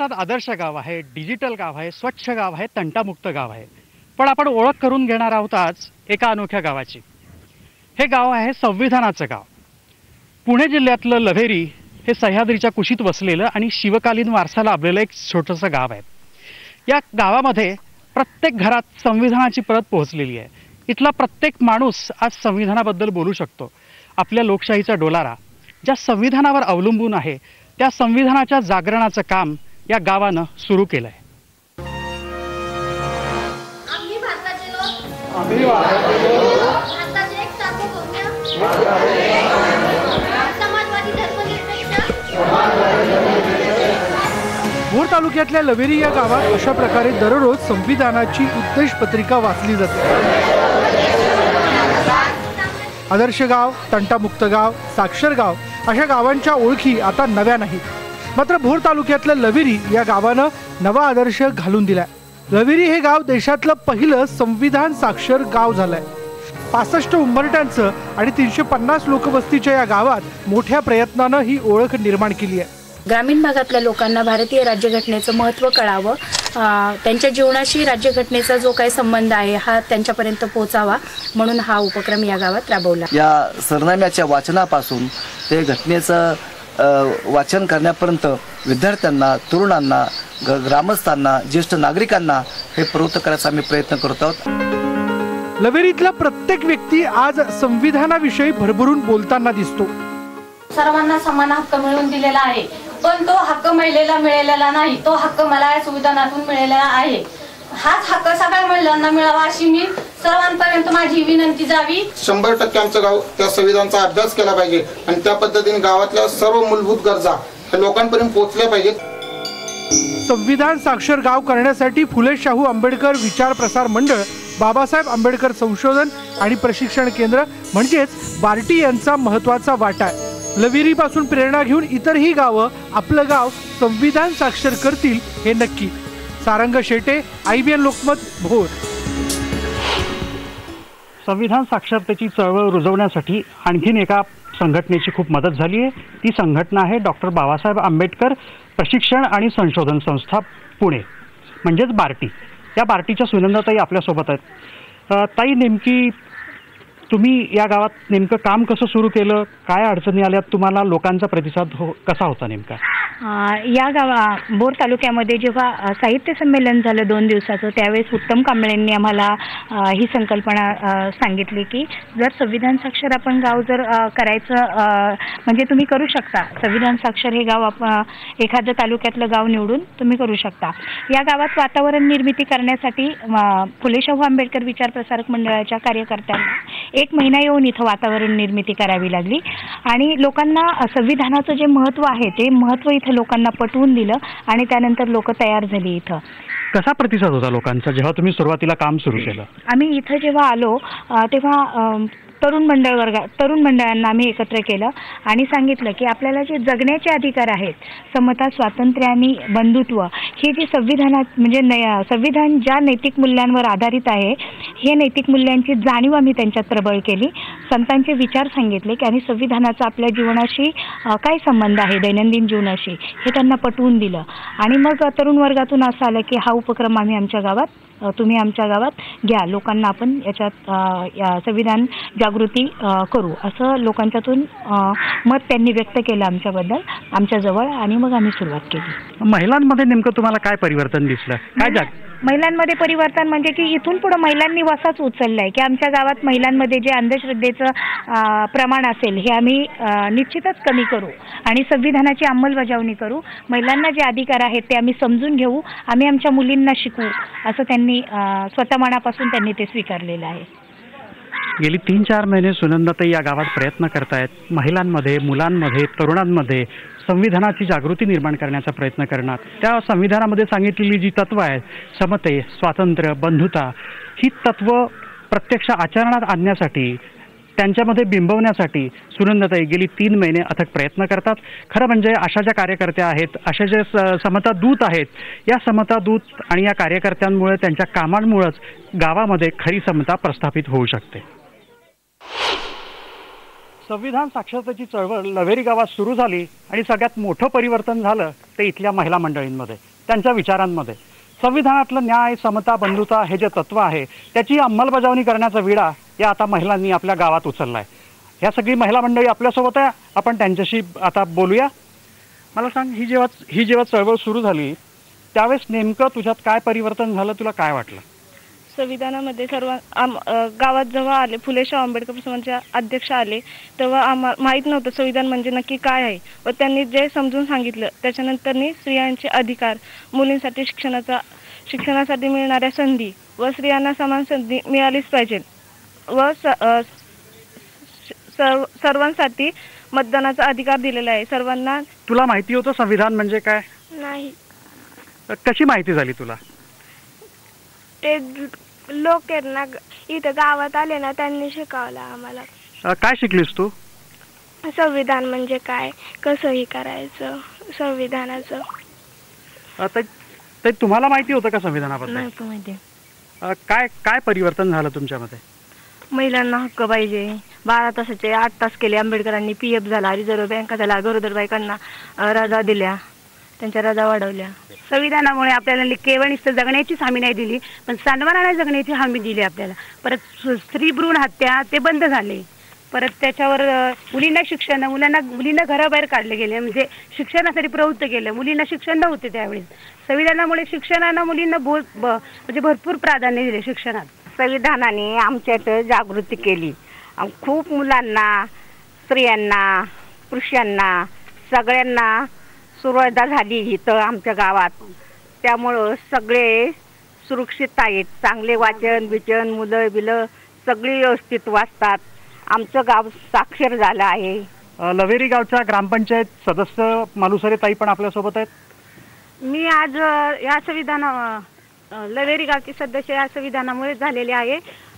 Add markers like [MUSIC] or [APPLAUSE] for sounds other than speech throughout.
महाराष्ट्रात आदर्श गाव आहे डिजिटल गाव आहे स्वच्छ गाव आहे तंटामुक्त गाव आहे. पण आपण ओळख करून घेणार आहोत आज एका अनोख्या गावाची. हे गाव आहे संविधानाचं गाव. पुणे जिल्ह्यातलं लव्हेरी हे सह्याद्रीच्या कुशीत वसलेलं आणि शिवकालीन वारसा लाभलेलं एक छोटंसं गाव आहे. या गावामध्ये प्रत्येक घरात संविधानाची प्रत पोहोचलेली आहे. इथला प्रत्येक माणूस आज संविधानाबद्दल बोलू शकतो. आपल्या लोकशाहीचा डोलारा ज्या संविधानावर अवलंबून आहे त्या संविधानाच्या जागरणाचं काम या गावानं सुरू केलं आहे आम्ही भारताचे लोक. भारताचे एक सार्वभौम्य समाजवादी धर्मनिरपेक्ष भोर तालुक्यातल्या लवेरी या गावात अशा प्रकारे दररोज संविधानाची उद्देश पत्रिका वाचली जाते. आदर्श गाव तंटामुक्त गाव साक्षर गाव अशा गावांच्या ओळखी आता नव्या नाहीत. मात्र भोर तालुक्यातलं लवेरी या गावानं नवा आदर्श घालून दिलाय. लवेरी हे गाव देशातलं पहिलं संविधान साक्षर गाव झालंय. पासष्ट उंबरट्यांचं आणि तीनशे पन्नास लोकवस्तीच्या या गावात मोठ्या प्रयत्नानं ही ओळख निर्माण केली आहे. ग्रामीण भागातल्या लोकांना भारतीय राज्यघटनेचं महत्त्व कळावं त्यांच्या जीवनाशी राज्यघटनेचा जो काही संबंध आहे हा त्यांच्यापर्यंत पोचावा म्हणून हा उपक्रम या गावात राबवला. या सरनाम्याच्या वाचनापासून ते घटनेचं वाचन करण्यापर्यंत विद्यार्थ्यांना तरुणांना ग्रामस्थांना ज्येष्ठ नागरिकांना हे प्रवृत्त करायचा आम्ही प्रयत्न करत आहोत. लवेरीतला प्रत्येक व्यक्ती आज संविधानाविषयी भरभरून बोलताना दिसतो. सर्वांना समान हक्क मिळवून दिलेला आहे. पण तो हक्क महिलेला मिळालेला नाही. तो हक्क मला या संविधानातून मिळालेला आहे. हाच हक्क सगळ्या महिलांना मिळावा अशी मी सर्वांपर्यंत माझी विनंती जावी. शंभर टक्के आमचं गाव त्या संविधानाचा अभ्यास केला पाहिजे आणि त्या पद्धतीने गावातल्या सर्व मूलभूत गरजा लोकांपर्यंत पोहोचल्या पाहिजेत. संविधान साक्षर गाव करण्यासाठी फुले शाहू आंबेडकर विचार प्रसार मंडळ बाबासाहेब आंबेडकर संशोधन आणि प्रशिक्षण केंद्र म्हणजेच बार्टी यांचा महत्त्वाचा वाटा आहे. लविरीपासून प्रेरणा घेऊन इतरही गावं आपलं गाव संविधान साक्षर करतील हे नक्की. Sarang Shete I B N Lokmat Bhor. संविधान साक्षरतेची चळवळ रुजवण्यासाठी आणखीन एका संघटनेची खूप मदत झाली आहे. ती संघटना आहे डॉक्टर बाबासाहेब आंबेडकर प्रशिक्षण आणि संशोधन संस्था पुणे म्हणजेच बार्टी. या बार्टीच्या सुनंदाताई आपल्यासोबत आहेत. ताई नेमकी तुम्ही या गावात नेमकं काम कसं सुरू केलं? काय अडचणी आल्यात तुम्हाला लोकांचा प्रतिसाद हो कसा होता नेमका? या गावा बोर तालुक्यामध्ये जेव्हा साहित्य संमेलन झालं दोन दिवसाचं त्यावेळेस उत्तम कांबळेंनी आम्हाला ही संकल्पना सांगितली की जर संविधान साक्षर आपण गाव जर करायचं म्हणजे तुम्ही करू शकता. संविधान साक्षर हे गाव आप एखादं तालुक्यातलं गाव निवडून तुम्ही करू शकता. या गावात वातावरण निर्मिती करण्यासाठी फुले शाहू आंबेडकर विचार प्रसारक मंडळाच्या कार्यकर्त्यांना एक महिना येऊन इथं वातावरण निर्मिती करावी लागली. आणि लोकांना संविधानाचं जे महत्त्व आहे ते महत्त्व इथं लोकांना पटवून दिलं आणि त्यानंतर लोक तयार झाली इथं. कसा प्रतिसाद होता लोकांचा जेव्हा तुम्ही सुरुवातीला काम सुरू केलं? आम्ही इथं जेव्हा आलो तेव्हा तरुण मंडळ वर्गा तरुण मंडळांना आम्ही एकत्र केलं आणि सांगितलं की आपल्याला जे जगण्याचे अधिकार आहेत समता स्वातंत्र्य आणि बंधुत्व ही जी संविधानात म्हणजे नै संविधान ज्या नैतिक मूल्यांवर आधारित आहे हे नैतिक मूल्यांची जाणीव आम्ही त्यांच्यात प्रबळ केली. संतांचे विचार सांगितले की आणि संविधानाचा आपल्या जीवनाशी काय संबंध आहे? दैनंदिन जीवनाशी? हे त्यांना पटवून दिलं. आणि मग तरुण वर्गातून असं आलं की हा उपक्रम आम्ही आमच्या गावात तुम्ही आमच्या गावात घ्या. लोकांना आपण याच्यात या संविधान जागृती करू. असं लोकांच्यातून मत त्यांनी व्यक्त केलं आमच्याबद्दल. आमच्याजवळ आणि मग आम्ही सुरुवात केली. महिलांमध्ये नेमकं तुम्हाला काय परिवर्तन दिसलं? काय जाग महिलांमध्ये परिवर्तन म्हणजे की इथून पुढे महिलांनी वसाच उचललाय की आमच्या गावात महिलांमध्ये जे अंधश्रद्धेचं प्रमाण असेल हे आम्ही निश्चितच कमी करू आणि संविधानाची अंमलबजावणी करू. महिलांना जे अधिकार आहेत ते आम्ही समजून घेऊ आम्ही आमच्या मुलींना शिकवू असं त्यांनी स्वतः मनापासून त्यांनी ते स्वीकारलेलं आहे. गेली तीन चार महिने सुनंदाताई या गावात प्रयत्न करतायत. महिलांमध्ये मुलांमध्ये तरुणांमध्ये संविधानाची जागृती निर्माण करण्याचा प्रयत्न करणार. त्या संविधानामध्ये सांगितलेली जी तत्व आहेत समते स्वातंत्र्य बंधुता ही तत्व प्रत्यक्ष आचरणात आणण्यासाठी त्यांच्यामध्ये बिंबवण्यासाठी सुनंदताई गेली तीन महिने अथक प्रयत्न करतात. खरं म्हणजे अशा ज्या कार्यकर्त्या आहेत अशा जे स- समता दूत आहेत या समता दूत आणि या कार्यकर्त्यांमुळे त्यांच्या कामांमुळेच गावामध्ये खरी समता प्रस्थापित होऊ शकते. संविधान साक्षरतेची चळवळ लव्हेरी गावात सुरू झाली आणि सगळ्यात मोठं परिवर्तन झालं ते ते इथल्या महिला मंडळींमध्ये त्यांच्या विचारांमध्ये. संविधानातलं न्याय समता बंधुता हे जे तत्व आहे त्याची अंमलबजावणी करण्याचा विडा या आता महिलांनी आपल्या गावात उचलला आहे ह्या सगळी महिला मंडळी आपल्यासोबत आहे. आपण त्यांच्याशी आता बोलूया. मला सांग ही जेव्हा ही जेव्हा चळवळ सुरू झाली त्यावेळेस नेमकं तुझ्यात काय परिवर्तन झालं? तुला काय वाटलं? संविधानामध्ये सर्व आम गावात जेव्हा आले फुले शाहू आंबेडकर समाजाचे अध्यक्ष आले तेव्हा आम्हा माहीत नव्हतं संविधान म्हणजे नक्की काय आहे. व त्यांनी जे समजून सांगितलं त्याच्यानंतरनी स्त्रियांचे अधिकार मुलींसाठी शिक्षणाचा शिक्षणासाठी मिळणाऱ्या संधी व स्त्रियांना समान संधी मिळालीच पाहिजे व सर्व सर्वांसाठी मतदानाचा अधिकार दिलेला आहे. सर्वांना तुला माहिती होतं संविधान म्हणजे काय? नाही. कशी माहिती झाली तुला? ते लोक आहेत ना इथं गावात आले ना त्यांनी शिकवलं आम्हाला. अ, काय शिकलीस तू? संविधान म्हणजे काय? कसं हे करायचं संविधानाचं. अ, ते ते तुम्हाला माहिती होतं का संविधानाबद्दल? नव्हतं माहिती. अ, काय काय परिवर्तन झालं तुमच्यामध्ये? महिलांना हक्क पाहिजे. बारा तासाचे आठ तास केले आंबेडकरांनी पी एफ झाला रिझर्व्ह बँक झाला गरोदर बायकांना अं, रजा दिल्या. त्यांच्या रजा वाढवल्या. संविधानामुळे आपल्याला केवळ नुसतं जगण्याचीच हमी नाही दिली पण सन्मानाने जगण्याची हमी दिली आपल्याला. परत स्त्री भ्रूण हत्या ते बंद झाले. परत त्याच्यावर मुलींना शिक्षण मुलांना मुलींना घराबाहेर काढले गेले. म्हणजे शिक्षणासाठी प्रवृत्त केलं. मुलींना शिक्षण नव्हते त्यावेळेस. संविधानामुळे शिक्षणानं मुलींना भो ब- म्हणजे भरपूर प्राधान्य दिले शिक्षणात. संविधानाने आमच्यात जागृती केली. खूप मुलांना स्त्रियांना पुरुषांना सगळ्यांना सुरुवात झाली इथं आमच्या गावात. त्यामुळं सगळे सुरक्षित आहेत. चांगले वाचन बिचन मुलं बिलं सगळी व्यवस्थित वाचतात. आमचं गाव साक्षर झालं आहे. लवेरी गावच्या ग्रामपंचायत सदस्य मालुसरे ताई पण आपल्यासोबत आहेत. मी आज या संविधान लवेरी गावची सदस्य या संविधानामुळे झालेले आहे.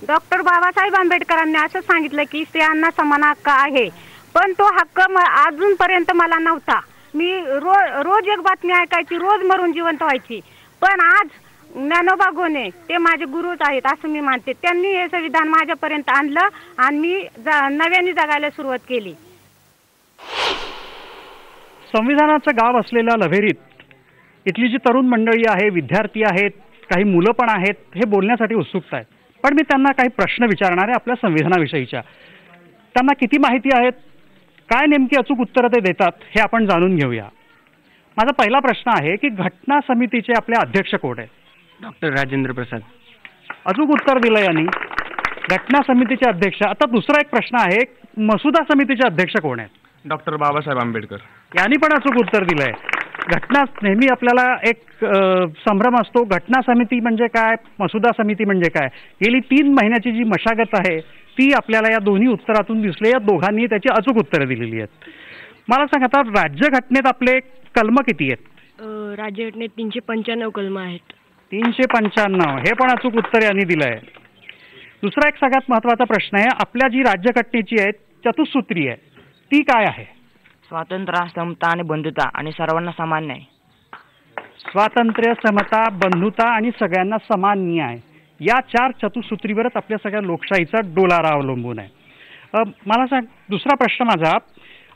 डॉक्टर बाबासाहेब आंबेडकरांनी असं सांगितलं की स्त्रियांना समान हक्क आहे. पण तो हक्क म- अजूनपर्यंत मला नव्हता. मी रो रोज एक बातमी ऐकायची रोज मरून जिवंत व्हायची. पण आज ज्ञानोबा गोने ते माझे गुरुच आहेत असं मी मानते. त्यांनी हे संविधान माझ्यापर्यंत आणलं आणि मी नव्याने जगायला सुरुवात केली. संविधानाचं गाव असलेल्या लव्हेरीत इथली जी तरुण मंडळी आहे विद्यार्थी आहेत काही मुलं पण आहेत हे बोलण्यासाठी उत्सुकता आहेत पण मी त्यांना काही प्रश्न विचारणार आहे आपल्या संविधानाविषयीच्या. त्यांना किती माहिती आहेत? काय नेमकी अचूक उत्तरं ते देतात हे आपण जाणून घेऊया. माझा पहिला प्रश्न आहे की घटना समितीचे आपले अध्यक्ष कोण आहेत? डॉक्टर राजेंद्र प्रसाद. अचूक उत्तर दिलं यांनी. घटना समितीचे अध्यक्ष. आता दुसरा एक प्रश्न आहे मसुदा समितीचे अध्यक्ष कोण आहेत? डॉक्टर बाबासाहेब आंबेडकर. यांनी पण अचूक उत्तर दिलंय. घटना नेहमी आपल्याला एक संभ्रम असतो. घटना समिती म्हणजे काय? मसुदा समिती म्हणजे काय? गेली तीन महिन्याची जी मशागत आहे ती आपल्याला या दोन्ही उत्तरातून दिसले. या दोघांनी त्याची अचूक उत्तरं दिलेली आहेत. मला सांग आता राज्यघटनेत आपले कलम किती आहेत? राज्यघटनेत तीनशे पंच्याण्णव कलम आहेत. तीनशे पंच्याण्णव. हे पण अचूक उत्तर यांनी दिलं आहे दुसरा एक सगळ्यात महत्त्वाचा प्रश्न आहे आपल्या जी राज्यघटनेची आहे चतुसूत्री आहे ती काय आहे? स्वातंत्र्य समता आणि बंधुता आणि सर्वांना समान न्याय. स्वातंत्र्य समता बंधुता आणि सगळ्यांना समान न्याय. या चार चतुसूत्रीवरच आपल्या सगळ्या लोकशाहीचा डोलारा अवलंबून आहे. अ, मला सांग दुसरा प्रश्न माझा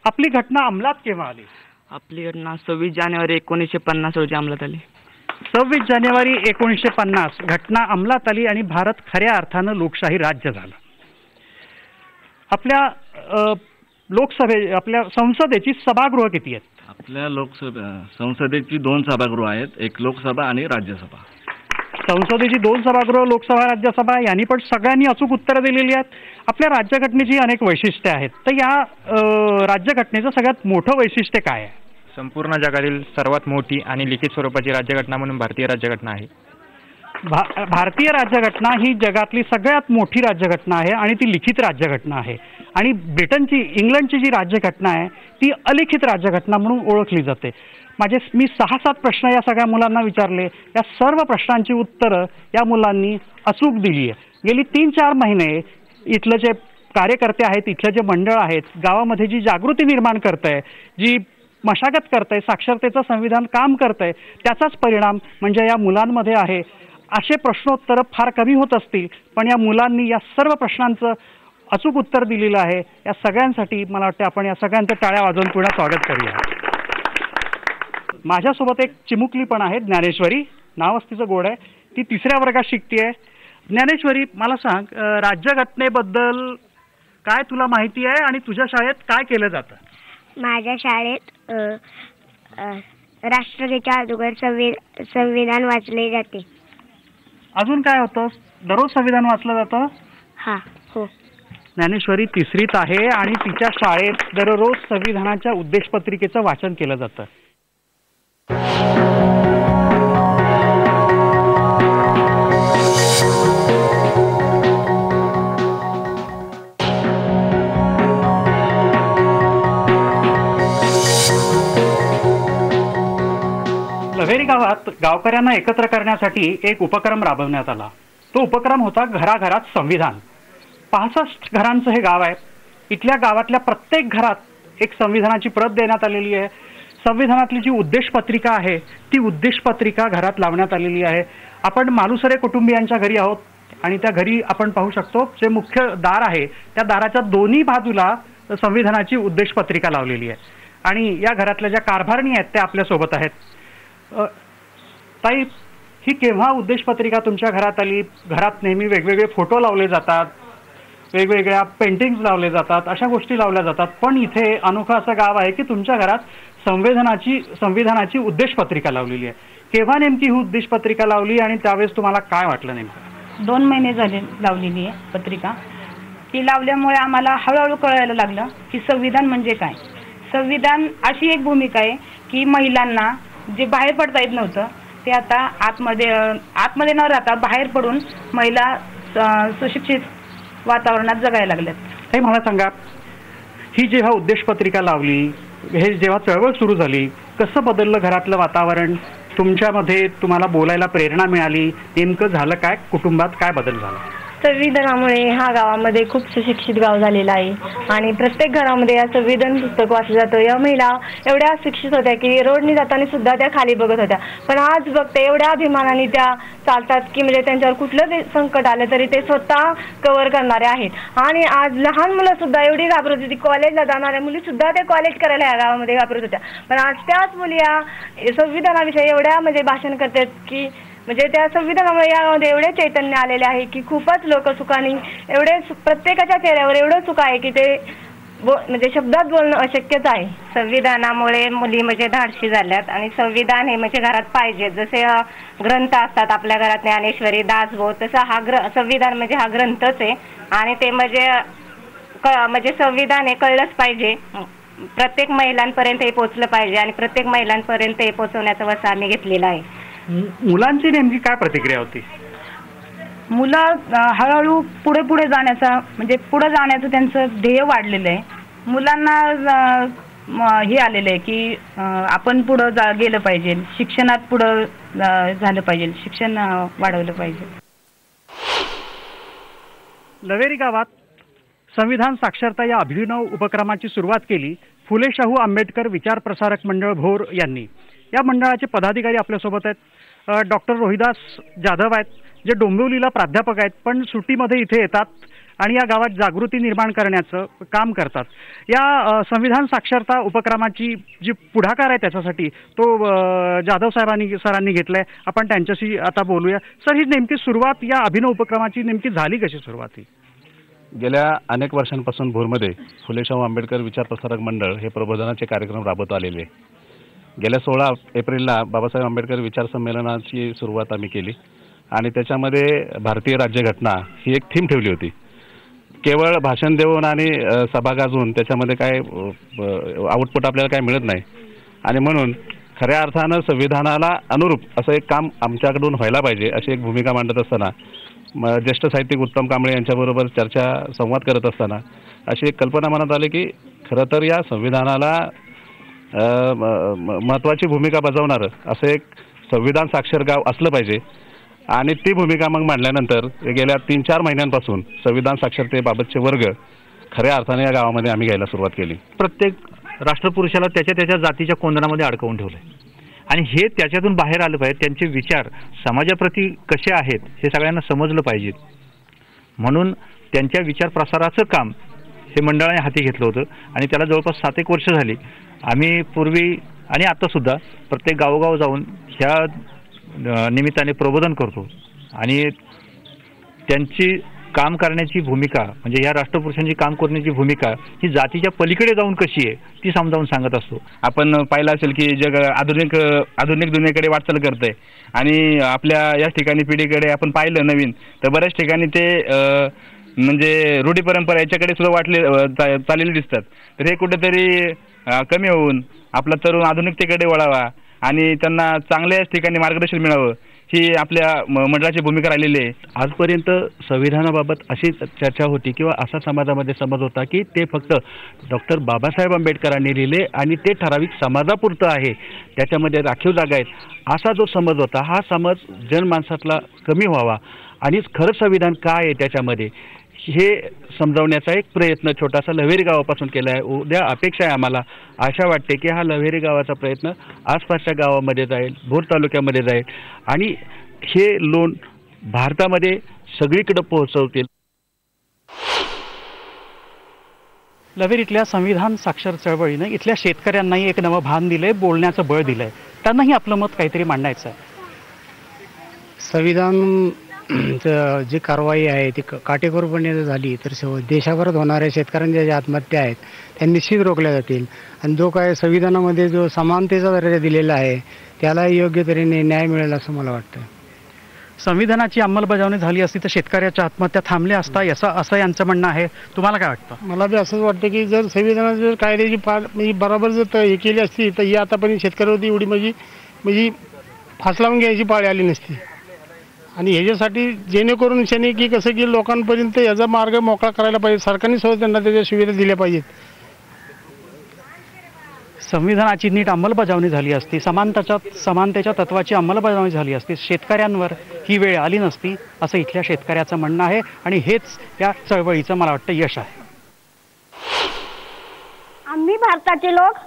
आपली घटना अंमलात केव्हा आली? आपली घटना सव्वीस जानेवारी एकोणीसशे पन्नास रोजी अंमलात आली. सव्वीस जानेवारी एकोणीसशे पन्नास घटना अंमलात आली आणि भारत खऱ्या अर्थानं लोकशाही राज्य झालं. आपल्या अ, लोकसभे आपल्या संसदेची सभागृह किती आहेत? आपल्या लोकसभा संसदेची दोन सभागृह आहेत एक लोकसभा आणि राज्यसभा. संसदेची दोन सभागृह लोकसभा राज्यसभा यांनी पण सगळ्यांनी अचूक उत्तरं दिलेली आहेत. आपल्या राज्यघटनेची अनेक वैशिष्ट्ये आहेत. तर या राज्यघटनेचं सगळ्यात मोठं वैशिष्ट्य काय आहे? संपूर्ण जगातील सर्वात मोठी आणि लिखित स्वरूपाची राज्यघटना म्हणून भारतीय राज्यघटना आहे. भा भारतीय राज्यघटना ही जगातली सगळ्यात मोठी राज्यघटना आहे आणि ती लिखित राज्यघटना आहे. आणि ब्रिटनची इंग्लंडची जी राज्यघटना आहे ती अलिखित राज्यघटना म्हणून ओळखली जाते. माझे मी सहा सात प्रश्न या सगळ्या मुलांना विचारले. या सर्व प्रश्नांची उत्तरं या मुलांनी अचूक दिली आहे. गेली तीन चार महिने इथलं जे कार्यकर्ते आहेत इथलं जे मंडळ आहेत गावामध्ये जी जागृती निर्माण करत आहे जी मशागत करत आहे साक्षरतेचं संविधान काम करत आहे त्याचाच परिणाम म्हणजे या मुलांमध्ये आहे. असे प्रश्नोत्तरं फार कमी होत असतील पण या मुलांनी या सर्व प्रश्नांचं अचूक उत्तर दिलेलं आहे. या सगळ्यांसाठी मला वाटतं आपण या सगळ्यांचं टाळ्या वाजवून पुन्हा स्वागत करूया. माझ्यासोबत एक चिमुकली पण आहे ज्ञानेश्वरी. नावच तिचं गोड आहे. ती तिसऱ्या वर्गात शिकते ज्ञानेश्वरी मला सांग राज्यघटनेबद्दल काय तुला माहिती आहे आणि तुझ्या शाळेत काय केलं जातं? माझ्या शाळेत राष्ट्रगीताच्या अगोदर संवि संविधान वाचले जाते. अजून काय होतं? दररोज संविधान वाचलं जातं? हा हो. ज्ञानेश्वरी तिसरीत आहे आणि तिच्या शाळेत दररोज संविधानाच्या उद्देशपत्रिकेचं वाचन केलं जातं. लव्हेरी गावात गावकऱ्यांना एकत्र करण्यासाठी एक उपक्रम राबवण्यात आला. तो उपक्रम होता घराघरात संविधान. पासष्ट घरांचं हे गाव आहे. इथल्या गावातल्या प्रत्येक घरात एक संविधानाची प्रत देण्यात आलेली आहे. संविधानातली जी उद्देशपत्रिका आहे ती उद्देशपत्रिका घरात लावण्यात आलेली आहे. आपण मालुसरे कुटुंबियांच्या घरी आहोत आणि त्या घरी आपण पाहू शकतो जे मुख्य दार आहे त्या दाराच्या दोन्ही बाजूला संविधानाची उद्देशपत्रिका लावलेली आहे. आणि या घरातल्या ज्या कारभारणी आहेत त्या आपल्यासोबत आहेत. ताई ही केव्हा उद्देशपत्रिका तुमच्या घरात आली? घरात नेहमी वेगवेगळे फोटो लावले जातात वेगवेगळ्या पेंटिंग्स लावले जातात अशा गोष्टी लावल्या जातात. पण इथे अनोखं असं गाव आहे की तुमच्या घरात संविधानाची संविधानाची उद्देशपत्रिका लावलेली आहे. केव्हा नेमकी ही उद्देशपत्रिका लावली आणि त्यावेळेस तुम्हाला काय वाटलं नेमकं? दोन महिने झाले लावलेली आहे पत्रिका. ती लावल्यामुळे आम्हाला हळूहळू कळायला लागलं की संविधान म्हणजे काय? संविधान अशी एक भूमिका आहे की महिलांना जे बाहेर पडता येत नव्हतं ते आता आतमध्ये आतमध्ये न राहता बाहेर पडून महिला सुशिक्षित वातावरणात जगायला लागल्यात. काही मला सांगा ही जेव्हा उद्देशपत्रिका लावली हे जेव्हा चळवळ सुरू झाली कसं बदललं घरातलं वातावरण? तुमच्यामध्ये तुम्हाला बोलायला प्रेरणा मिळाली. नेमकं झालं काय? कुटुंबात काय बदल झाला? संविधानामुळे ह्या गावामध्ये खूप सुशिक्षित गाव झालेलं आहे. आणि प्रत्येक घरामध्ये या संविधान पुस्तक वाचलं जातं. या महिला एवढ्या शिक्षित होत्या की रोडने जाताना सुद्धा त्या खाली बघत होत्या. पण आज बघते एवढ्या अभिमानाने त्या चालतात की म्हणजे त्यांच्यावर कुठलं संकट आलं तरी ते स्वतः कव्हर करणारे आहेत. आणि आज लहान मुलं सुद्धा एवढी घाबरत होती. कॉलेजला जाणाऱ्या मुली सुद्धा त्या कॉलेज करायला या गावामध्ये घाबरत होत्या. पण आज त्याच मुली या संविधानाविषयी एवढ्या म्हणजे भाषण करतात की म्हणजे त्या संविधानामुळे यामध्ये एवढे चैतन्य आलेले आहे की खूपच लोक सुखाने एवढे प्रत्येकाच्या चेहऱ्यावर एवढं सुख आहे की ते बो म्हणजे शब्दात बोलणं अशक्यच आहे. संविधानामुळे मुली म्हणजे धाडशी झाल्यात आणि संविधान हे म्हणजे घरात पाहिजे. जसे ग्रंथ असतात आपल्या घरात ज्ञानेश्वरी दासबोध तसं हा ग्र संविधान म्हणजे हा ग्रंथच आहे. आणि ते म्हणजे म्हणजे संविधान हे कळलंच पाहिजे. प्रत्येक महिलांपर्यंत हे पोचलं पाहिजे आणि प्रत्येक महिलांपर्यंत हे पोचवण्याचा वसा आम्ही घेतलेला आहे. मुलांची नेमकी काय प्रतिक्रिया होती? मुलं हळूहळू पुढे पुढे जाण्याचा म्हणजे पुढे जाण्याचं त्यांचं ध्येय वाढलेलं आहे. मुलांना हे आलेलं आहे की आपण पुढं जा गेलं पाहिजे. शिक्षणात पुढं झालं पाहिजे. शिक्षण वाढवलं पाहिजे. लवेरी गावात संविधान साक्षरता या अभिनव उपक्रमाची सुरुवात केली. फुले शाहू आंबेडकर विचार प्रसारक मंडळ भोर यांनी. या मंडळाचे पदाधिकारी आपल्यासोबत आहेत. डॉक्टर रोहिदास जाधव आहेत जे डोंबिवलीला प्राध्यापक आहेत पण सुट्टीमध्ये इथे येतात आणि या गावात जागृती निर्माण करण्याचं काम करतात. या संविधान साक्षरता उपक्रमाची जी पुढाकार आहे त्याच्यासाठी तो जाधव साहेबांनी सरांनी घेतला आहे आपण त्यांच्याशी आता बोलूया. सर ही नेमकी सुरुवात या अभिनव उपक्रमाची नेमकी झाली कशी सुरुवात ही? गेल्या अनेक वर्षांपासून भोरमध्ये फुलेशाहू आंबेडकर विचार प्रसारक मंडळ हे प्रबोधनाचे कार्यक्रम राबवत आलेले. गेल्या सोळा एप्रिलला बाबासाहेब आंबेडकर विचार संमेलनाची सुरुवात आम्ही केली. आणि त्याच्यामध्ये भारतीय राज्यघटना ही एक थीम ठेवली होती. केवळ भाषण देऊन आणि सभा गाजून त्याच्यामध्ये काय आउटपुट आपल्याला काय मिळत नाही. आणि म्हणून खऱ्या अर्थानं संविधानाला अनुरूप असं एक काम आमच्याकडून व्हायला पाहिजे अशी एक भूमिका मांडत असताना ज्येष्ठ साहित्यिक उत्तम कांबळे यांच्याबरोबर चर्चा संवाद करत असताना अशी एक कल्पना मनात आली की खरं तर या संविधानाला महत्त्वाची भूमिका बजावणारं असं एक संविधान साक्षर गाव असलं पाहिजे. आणि ती भूमिका मग मांडल्यानंतर गेल्या तीन चार महिन्यांपासून संविधान साक्षरतेबाबतचे वर्ग खऱ्या अर्थाने या गावामध्ये आम्ही घ्यायला सुरुवात केली. प्रत्येक राष्ट्रपुरुषाला त्याच्या त्याच्या जातीच्या कोंदणामध्ये अडकवून ठेवलं आणि हे त्याच्यातून बाहेर आलं पाहिजे. त्यांचे विचार समाजाप्रती कसे आहेत हे सगळ्यांना समजलं पाहिजे. म्हणून त्यांच्या विचार प्रसाराचं काम हे मंडळाने हाती घेतलं होतं आणि त्याला जवळपास सात एक वर्ष झाली. आम्ही पूर्वी आणि आत्तासुद्धा प्रत्येक गावोगाव जाऊन ह्या निमित्ताने प्रबोधन करतो. आणि त्यांची काम करण्याची भूमिका म्हणजे या राष्ट्रपुरुषांची काम करण्याची भूमिका ही जातीच्या पलीकडे जाऊन कशी आहे ती समजावून सांगत असतो. आपण पाहिलं असेल की जग आधुनिक आधुनिक दुनियेकडे वाटचाल करतंय. आणि आपल्या या ठिकाणी पिढीकडे आपण पाहिलं नवीन तर बऱ्याच ठिकाणी ते म्हणजे रूढी परंपरा याच्याकडे सुद्धा वाटले चाललेले दिसतात. तर हे कुठेतरी कमी होऊन आपला तरुण आधुनिकतेकडे वळावा आणि त्यांना चांगल्याच ठिकाणी मार्गदर्शन मिळावं. ही आपल्या म- मंडळाची भूमिका राहिलेली आहे. आजपर्यंत संविधानाबाबत अशी चर्चा होती किंवा असा समाजामध्ये समज होता की ते फक्त डॉक्टर बाबासाहेब आंबेडकरांनी लिहिले आणि ते ठराविक समाजापुरतं आहे. त्याच्यामध्ये राखीव जागा आहेत. असा जो समज होता हा समज जनमानसातला कमी व्हावा. आणि खरं संविधान काय आहे त्याच्यामध्ये? हे समजावण्याचा एक प्रयत्न छोटासा लव्हेरी गावापासून केला आहे. उद्या अपेक्षा आहे आम्हाला. आशा वाटते की हा लव्हेरी गावाचा प्रयत्न आसपासच्या गावामध्ये जाईल भोर तालुक्यामध्ये जाईल. आणि हे लोन भारतामध्ये सगळीकडे पोहोचवतील. लवेरीतल्या संविधान साक्षर चळवळीनं इथल्या शेतकऱ्यांनाही एक नवं भान दिलंय बोलण्याचं बळ दिलंय. त्यांनाही आपलं मत काहीतरी मांडायचं आहे संविधान [CLEARS THROAT] जी कारवाई आहे ती काटेकोरपणे जर झाली तर स- देशाभरात होणाऱ्या शेतकऱ्यांच्या ज्या आत्महत्या आहेत त्या निश्चित रोखल्या जातील. आणि जो काय संविधानामध्ये जो समानतेचा दर्जा दिलेला आहे त्याला योग्य तऱ्हेने न्याय मिळेल असं मला वाटतं. संविधानाची अंमलबजावणी झाली असती तर शेतकऱ्याच्या आत्महत्या थांबल्या असता असं असं यांचं म्हणणं आहे. तुम्हाला काय वाटतं? मला बी असंच वाटतं की जर संविधानात जर कायद्याची पाळ म्हणजे बरोबर जर त- हे केली असती तर ही आतापर्यंत शेतकऱ्यावरती एवढी म्हणजे म्हणजे फास लावून घ्यायची पाळी आली नसती. आणि ह्याच्यासाठी जेणेकरून शनी की कसं की लोकांपर्यंत याचा मार्ग मोकळा करायला पाहिजे. सरकारने सुद्धा त्यांना त्याच्या सुविधा दिल्या पाहिजेत. संविधानाची नीट अंमलबजावणी झाली असती समानताच्या समानतेच्या तत्वाची अंमलबजावणी झाली असती शेतकऱ्यांवर ही वेळ आली नसती असं इथल्या शेतकऱ्याचं म्हणणं आहे आणि हेच या चळवळीचं मला वाटतं यश आहे. आम्ही भारताचे लोक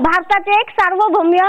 भारताचे एक सार्वभौम्य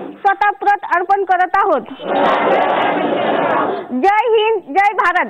स्वतः प्रत अर्पण करत आहोत. जय हिंद जय भारत.